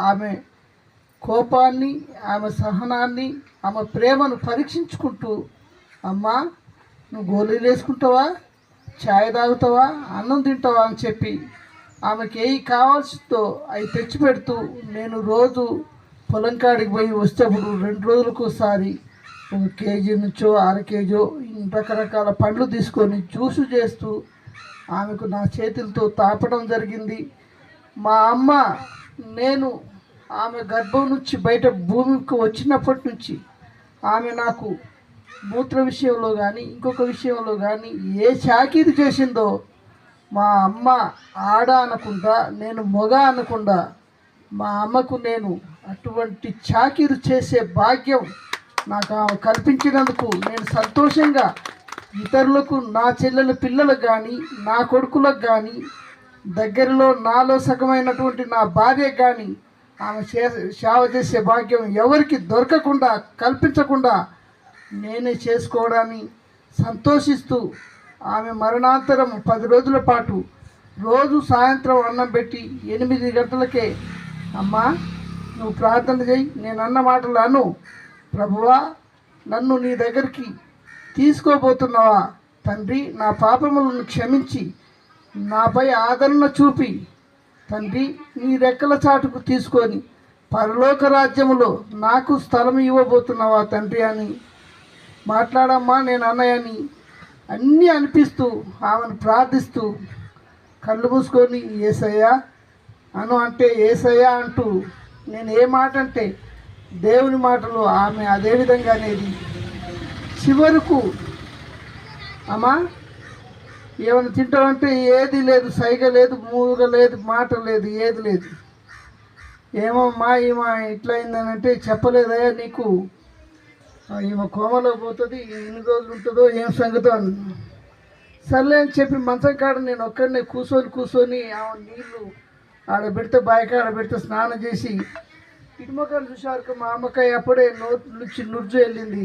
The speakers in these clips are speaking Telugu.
ఆమె కోపాన్ని ఆమె సహనాన్ని ఆమె ప్రేమను పరీక్షించుకుంటూ అమ్మా నువ్వు గోళీలు వేసుకుంటావా? ఛాయ్ తాగుతావా? అన్నం తింటావా? అని చెప్పి ఆమెకి ఏవి కావాల్సిందో అవి తెచ్చిపెడుతూ నేను రోజు పొలం కాడికి పోయి వచ్చేప్పుడు రెండు రోజులకు ఒకసారి ఒక కేజీ నుంచో అర కేజీ రకరకాల పండ్లు తీసుకొని జ్యూసు చేస్తూ ఆమెకు నా చేతులతో తాపడం జరిగింది. మా అమ్మ నేను ఆమె గర్భం నుంచి బయట భూమికి వచ్చినప్పటి నుంచి ఆమె నాకు మూత్ర విషయంలో కానీ ఇంకొక విషయంలో కానీ ఏ చాకీది చేసిందో మా అమ్మ ఆడ అనకుండా నేను మొగ అనకుండా మా అమ్మకు నేను అటువంటి చాకిరు చేసే భాగ్యం నాకు ఆమె కల్పించినందుకు నేను సంతోషంగా ఇతరులకు నా చెల్లెల పిల్లలకు కానీ నా కొడుకులకు కానీ దగ్గరలో నాలో సగమైనటువంటి నా భార్య కానీ ఆమె చే సేవ చేసే భాగ్యం ఎవరికి దొరకకుండా కల్పించకుండా నేనే చేసుకోవడాన్ని సంతోషిస్తూ ఆమె మరణాంతరం పది రోజుల పాటు రోజు సాయంత్రం అన్నం పెట్టి ఎనిమిది గంటలకే అమ్మా నువ్వు ప్రార్థన చేయి నేను అన్న మాటలు అను. ప్రభువా నన్ను నీ దగ్గరికి తీసుకోబోతున్నావా? తండ్రి నా పాపములను క్షమించి నాపై ఆదరణ చూపి తండ్రి నీ రెక్కల చాటుకు తీసుకొని పరలోక రాజ్యంలో నాకు స్థలం ఇవ్వబోతున్నావా తండ్రి అని మాట్లాడమ్మా నేను అన్నయ్యని. అన్నీ అనిపిస్తూ ఆమెను ప్రార్థిస్తూ కళ్ళు మూసుకొని ఏసయ్యా అను అంటే ఏసయ్యా అంటూ నేను ఏ మాట అంటే దేవుని మాటలు ఆమె అదే విధంగా అనేది చివరకు అమ్మా ఏమైనా తింటామంటే ఏది లేదు సైగ లేదు మూగ లేదు మాట లేదు ఏది లేదు. ఏమో మా ఈమె ఇట్లా అయిందనంటే చెప్పలేదయ్యా నీకు? ఈమె కోమలో పోతుంది ఎన్ని రోజులు ఉంటుందో ఏం సంగతో అని. సర్లే అని చెప్పి మంచం కాడ నేను ఒక్కడనే కూర్చొని కూర్చొని ఆమె నీళ్ళు ఆడ పెడితే బాయికాడ ఆడ పెడితే స్నానం చేసి ఇటుమకాయలు చూసారు మా అమ్మకాయ అప్పుడే నోటి నుంచి నుర్జు వెళ్ళింది.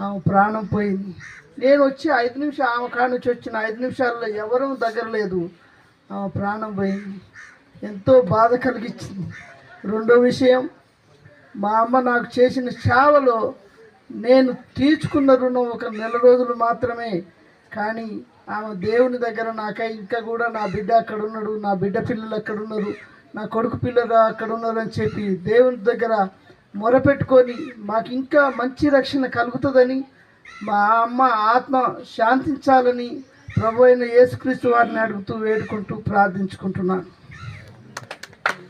ఆమె ప్రాణం పోయింది. నేను వచ్చి ఐదు నిమిషాలు ఆమె కాడ నుంచి వచ్చిన ఐదు నిమిషాల్లో ఎవరూ దగ్గర లేదు. ఆమె ప్రాణం పోయింది. ఎంతో బాధ కలిగించింది. రెండో విషయం మా అమ్మ నాకు చేసిన సేవలో నేను తీర్చుకున్న రుణం ఒక నెల రోజులు మాత్రమే. కానీ ఆమె దేవుని దగ్గర నాకై ఇంకా కూడా నా బిడ్డ అక్కడ ఉన్నాడు నా బిడ్డ పిల్లలు అక్కడ ఉన్నారు నా కొడుకు పిల్లలు అక్కడ ఉన్నారు అని చెప్పి దేవుని దగ్గర మొరపెట్టుకొని మాకు ఇంకా మంచి రక్షణ కలుగుతుందని మా అమ్మ ఆత్మ శాంతించాలని ప్రభు అయిన యేసుక్రీస్తు వారిని అడుగుతూ వేడుకుంటూ ప్రార్థించుకుంటున్నాను.